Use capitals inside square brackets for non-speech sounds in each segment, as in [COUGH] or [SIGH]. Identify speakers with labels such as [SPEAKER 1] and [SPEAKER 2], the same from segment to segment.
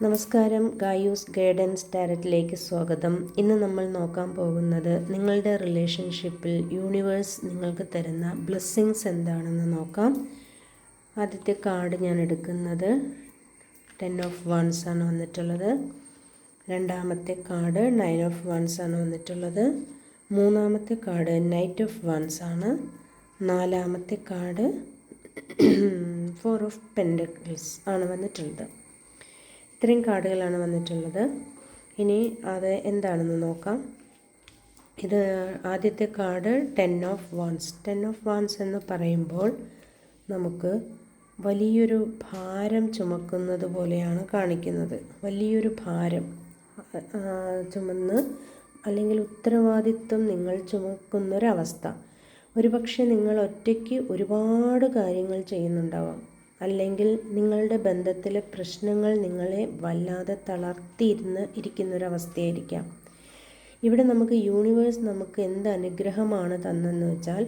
[SPEAKER 1] നമസ്കാരം ഗായൂസ് ഗൈഡൻസ് ഡയറക്റ്റിലേക്ക് സ്വാഗതം. ഇന്ന് നമ്മൾ നോക്കാൻ പോകുന്നത് നിങ്ങളുടെ റിലേഷൻഷിപ്പിൽ യൂണിവേഴ്സ് നിങ്ങൾക്ക് തരുന്ന ബ്ലെസ്സിങ്സ് എന്താണെന്ന് നോക്കാം. ആദ്യത്തെ കാർഡ് ഞാൻ എടുക്കുന്നത് ടെൻ ഓഫ് വൺസ് ആണ് വന്നിട്ടുള്ളത്. രണ്ടാമത്തെ കാർഡ് നയൻ ഓഫ് വൺസ് ആണ് വന്നിട്ടുള്ളത്. മൂന്നാമത്തെ കാർഡ് നൈറ്റ് ഓഫ് വൺസ് ആണ്. നാലാമത്തെ കാർഡ് [CLEARS THROAT] ഫോർ ഓഫ് പെൻഡക്കിൾസ് ആണ് വന്നിട്ടുള്ളത്. ഇത്രയും കാർഡുകളാണ് വന്നിട്ടുള്ളത്. ഇനി അത് എന്താണെന്ന് നോക്കാം. ഇത് ആദ്യത്തെ card ten of wands ten of wands എന്ന് പറയുമ്പോൾ നമുക്ക് വലിയൊരു ഭാരം ചുമക്കുന്നത് പോലെയാണ് കാണിക്കുന്നത്. വലിയൊരു ഭാരം ചുമന്ന് അല്ലെങ്കിൽ ഉത്തരവാദിത്വം നിങ്ങൾ ചുമക്കുന്നൊരവസ്ഥ. ഒരുപക്ഷെ നിങ്ങൾ ഒറ്റയ്ക്ക് ഒരുപാട് കാര്യങ്ങൾ ചെയ്യുന്നുണ്ടാവാം. അല്ലെങ്കിൽ നിങ്ങളുടെ ബന്ധത്തിലെ പ്രശ്നങ്ങൾ നിങ്ങളെ വല്ലാതെ തളർത്തിയിരുന്ന് ഇരിക്കുന്നൊരവസ്ഥയായിരിക്കാം. ഇവിടെ നമുക്ക് യൂണിവേഴ്സ് നമുക്ക് എന്ത് അനുഗ്രഹമാണ് തന്നെന്ന് വെച്ചാൽ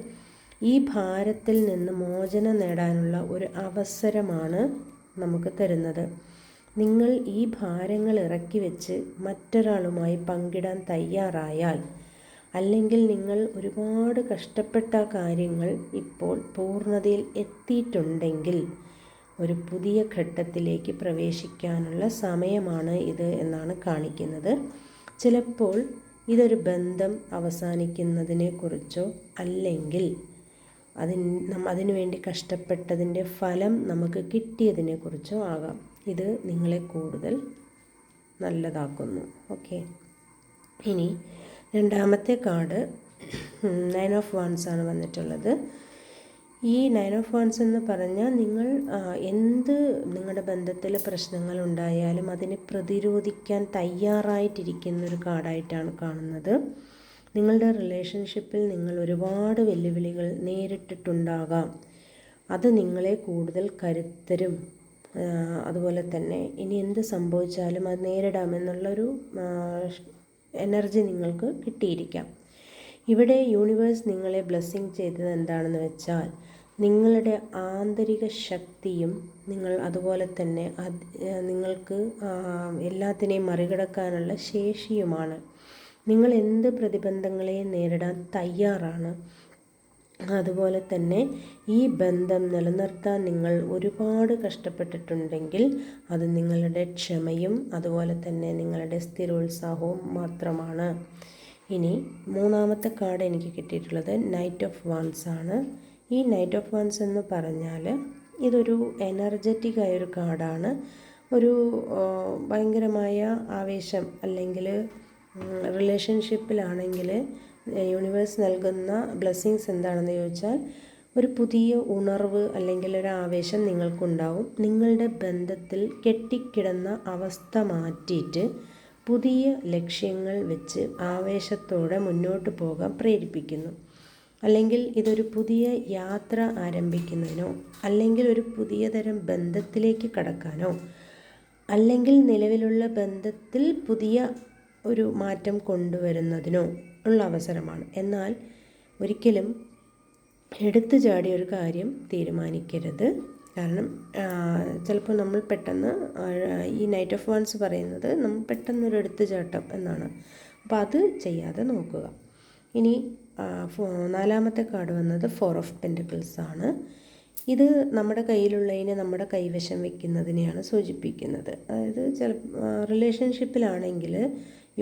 [SPEAKER 1] ഈ ഭാരത്തിൽ നിന്ന് മോചനം നേടാനുള്ള ഒരു അവസരമാണ് നമുക്ക് തരുന്നത്. നിങ്ങൾ ഈ ഭാരങ്ങൾ ഇറക്കി വെച്ച് മറ്റൊരാളുമായി പങ്കിടാൻ തയ്യാറായാൽ അല്ലെങ്കിൽ നിങ്ങൾ ഒരുപാട് കഷ്ടപ്പെട്ട കാര്യങ്ങൾ ഇപ്പോൾ പൂർണതയിൽ എത്തിയിട്ടുണ്ടെങ്കിൽ ഒരു പുതിയ ഘട്ടത്തിലേക്ക് പ്രവേശിക്കാനുള്ള സമയമാണ് ഇത് എന്നാണ് കാണിക്കുന്നത്. ചിലപ്പോൾ ഇതൊരു ബന്ധം അവസാനിക്കുന്നതിനെക്കുറിച്ചോ അല്ലെങ്കിൽ അതിന് അതിനു വേണ്ടി കഷ്ടപ്പെട്ടതിന്റെ ഫലം നമുക്ക് കിട്ടിയതിനെക്കുറിച്ചോ ആകാം. ഇത് നിങ്ങളെ കൂടുതൽ നല്ലതാക്കുന്നു. ഓക്കെ. ഇനി രണ്ടാമത്തെ കാർഡ് നയൻ ഓഫ് വൺസ് ആണ് വന്നിട്ടുള്ളത്. ഈ നയൻ ഓഫ് വൺസ് എന്ന് പറഞ്ഞാൽ നിങ്ങൾ എന്ത് നിങ്ങളുടെ ബന്ധത്തിൽ പ്രശ്നങ്ങൾ ഉണ്ടായാലും അതിനെ പ്രതിരോധിക്കാൻ തയ്യാറായിട്ടിരിക്കുന്ന ഒരു കാർഡായിട്ടാണ് കാണുന്നത്. നിങ്ങളുടെ റിലേഷൻഷിപ്പിൽ നിങ്ങൾ ഒരുപാട് വെല്ലുവിളികൾ നേരിട്ടിട്ടുണ്ടാകാം. അത് നിങ്ങളെ കൂടുതൽ കരുത്തരും. അതുപോലെ തന്നെ ഇനി എന്ത് സംഭവിച്ചാലും അത് നേരിടാമെന്നുള്ളൊരു എനർജി നിങ്ങൾക്ക് കിട്ടിയിരിക്കാം. ഇവിടെ യൂണിവേഴ്സ് നിങ്ങളെ ബ്ലെസ്സിങ് ചെയ്തത് എന്താണെന്ന് വെച്ചാൽ നിങ്ങളുടെ ആന്തരിക ശക്തിയും നിങ്ങൾ അതുപോലെ തന്നെ നിങ്ങൾക്ക് എല്ലാത്തിനെയും മറികടക്കാനുള്ള ശേഷിയുമാണ്. നിങ്ങൾ എന്ത് പ്രതിബന്ധങ്ങളെയും നേരിടാൻ തയ്യാറാണ് അതുപോലെ തന്നെ ഈ ബന്ധം നിലനിർത്താൻ നിങ്ങൾ ഒരുപാട് കഷ്ടപ്പെട്ടിട്ടുണ്ടെങ്കിൽ അത് നിങ്ങളുടെ ക്ഷമയും അതുപോലെ തന്നെ നിങ്ങളുടെ സ്ഥിരോത്സാഹവും മാത്രമാണ്. ഇനി മൂന്നാമത്തെ കാർഡ് എനിക്ക് കിട്ടിയിട്ടുള്ളത് നൈറ്റ് ഓഫ് വൺസ് ആണ്. ഈ നൈറ്റ് ഓഫ് വൺസ് എന്ന് പറഞ്ഞാൽ ഇതൊരു എനർജറ്റിക് ആയൊരു കാർഡാണ് ഒരു ഭയങ്കരമായ ആവേശം അല്ലെങ്കിൽ റിലേഷൻഷിപ്പിലാണെങ്കിൽ യൂണിവേഴ്സ് നൽകുന്ന ബ്ലെസ്സിങ്സ് എന്താണെന്ന് ചോദിച്ചാൽ ഒരു പുതിയ ഉണർവ് അല്ലെങ്കിൽ ഒരു ആവേശം നിങ്ങൾക്കുണ്ടാവും. നിങ്ങളുടെ ബന്ധത്തിൽ കെട്ടിക്കിടന്ന അവസ്ഥ മാറ്റിയിട്ട് പുതിയ ലക്ഷ്യങ്ങൾ വെച്ച് ആവേശത്തോടെ മുന്നോട്ട് പോകാൻ പ്രേരിപ്പിക്കുന്നു. അല്ലെങ്കിൽ ഇതൊരു പുതിയ യാത്ര ആരംഭിക്കുന്നതിനോ അല്ലെങ്കിൽ ഒരു പുതിയ തരം ബന്ധത്തിലേക്ക് കടക്കാനോ അല്ലെങ്കിൽ നിലവിലുള്ള ബന്ധത്തിൽ പുതിയ ഒരു മാറ്റം കൊണ്ടുവരുന്നതിനോ ഉള്ള അവസരമാണ്. എന്നാൽ ഒരിക്കലും എടുത്തു ചാടിയ ഒരു കാര്യം തീരുമാനിക്കരുത്. കാരണം ചിലപ്പോൾ നമ്മൾ പെട്ടെന്ന് ഈ നൈറ്റ് ഓഫ് വൺസ് പറയുന്നത് നമ്മൾ പെട്ടെന്നൊരു എടുത്തുചാട്ടം എന്നാണ്. അപ്പോൾ അത് ചെയ്യാതെ നോക്കുക. ഇനി നാലാമത്തെ കാർഡ് വന്നത് ഫോർ ഓഫ് പെന്റിക്കിൾസ് ആണ്. ഇത് നമ്മുടെ കയ്യിലുള്ളതിനെ നമ്മുടെ കൈവശം വെക്കുന്നതിനെയാണ് സൂചിപ്പിക്കുന്നത്. അതായത് ചില റിലേഷൻഷിപ്പിലാണെങ്കിൽ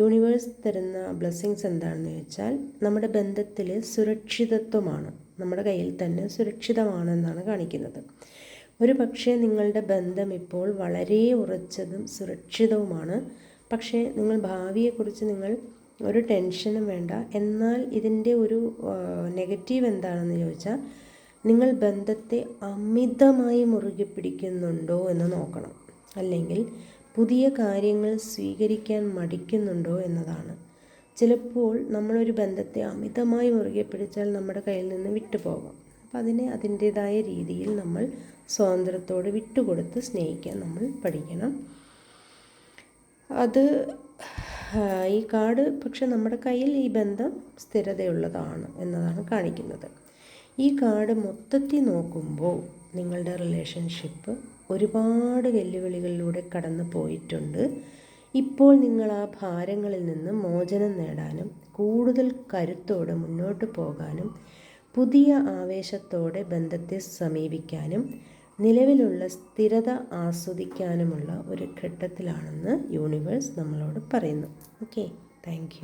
[SPEAKER 1] യൂണിവേഴ്സ് തരുന്ന ബ്ലെസ്സിങ്സ് എന്താണെന്ന് വെച്ചാൽ നമ്മുടെ ബന്ധത്തിൽ സുരക്ഷിതത്വമാണ്. നമ്മുടെ കയ്യിൽ തന്നെ സുരക്ഷിതമാണെന്നാണ് കാണിക്കുന്നത്. ഒരു പക്ഷേ നിങ്ങളുടെ ബന്ധം ഇപ്പോൾ വളരെ ഉറച്ചതും സുരക്ഷിതവുമാണ്. പക്ഷേ നിങ്ങൾ ഭാവിയെക്കുറിച്ച് നിങ്ങൾ ഒരു ടെൻഷനും വേണ്ട. എന്നാൽ ഇതിന്റെ ഒരു നെഗറ്റീവ് എന്താണെന്ന് ചോദിച്ചാൽ നിങ്ങൾ ബന്ധത്തെ അമിതമായി മുറുകെ പിടിക്കുന്നുണ്ടോ എന്ന് നോക്കണം. അല്ലെങ്കിൽ പുതിയ കാര്യങ്ങൾ സ്വീകരിക്കാൻ മടിക്കുന്നുണ്ടോ എന്നതാണ്. ചിലപ്പോൾ നമ്മളൊരു ബന്ധത്തെ അമിതമായി മുറുകെ പിടിച്ചാൽ നമ്മുടെ കയ്യിൽ നിന്ന് വിട്ടുപോകാം. അപ്പം അതിനെ അതിന്റേതായ രീതിയിൽ നമ്മൾ സ്വാതന്ത്ര്യത്തോട് വിട്ടുകൊടുത്ത് സ്നേഹിക്കാൻ നമ്മൾ പഠിക്കണം. അത് ഈ കാർഡ് പക്ഷെ നമ്മുടെ കയ്യിൽ ഈ ബന്ധം സ്ഥിരതയുള്ളതാണ് എന്നതാണ് കാണിക്കുന്നത്. ഈ കാർഡ് മൊത്തത്തിൽ നോക്കുമ്പോൾ നിങ്ങളുടെ റിലേഷൻഷിപ്പ് ഒരുപാട് വെല്ലുവിളികളിലൂടെ കടന്നു പോയിട്ടുണ്ട്. ഇപ്പോൾ നിങ്ങൾ ആ ഭാരങ്ങളിൽ നിന്ന് മോചനം നേടാനും കൂടുതൽ കരുത്തോടെ മുന്നോട്ട് പോകാനും പുതിയ ആവേശത്തോടെ ബന്ധത്തെ സമീപിക്കാനും നിലവിലുള്ള സ്ഥിരത ആസ്വദിക്കാനുമുള്ള ഒരു ഘട്ടത്തിലാണെന്ന് യൂണിവേഴ്സ് നമ്മളോട് പറയുന്നു. Okay thank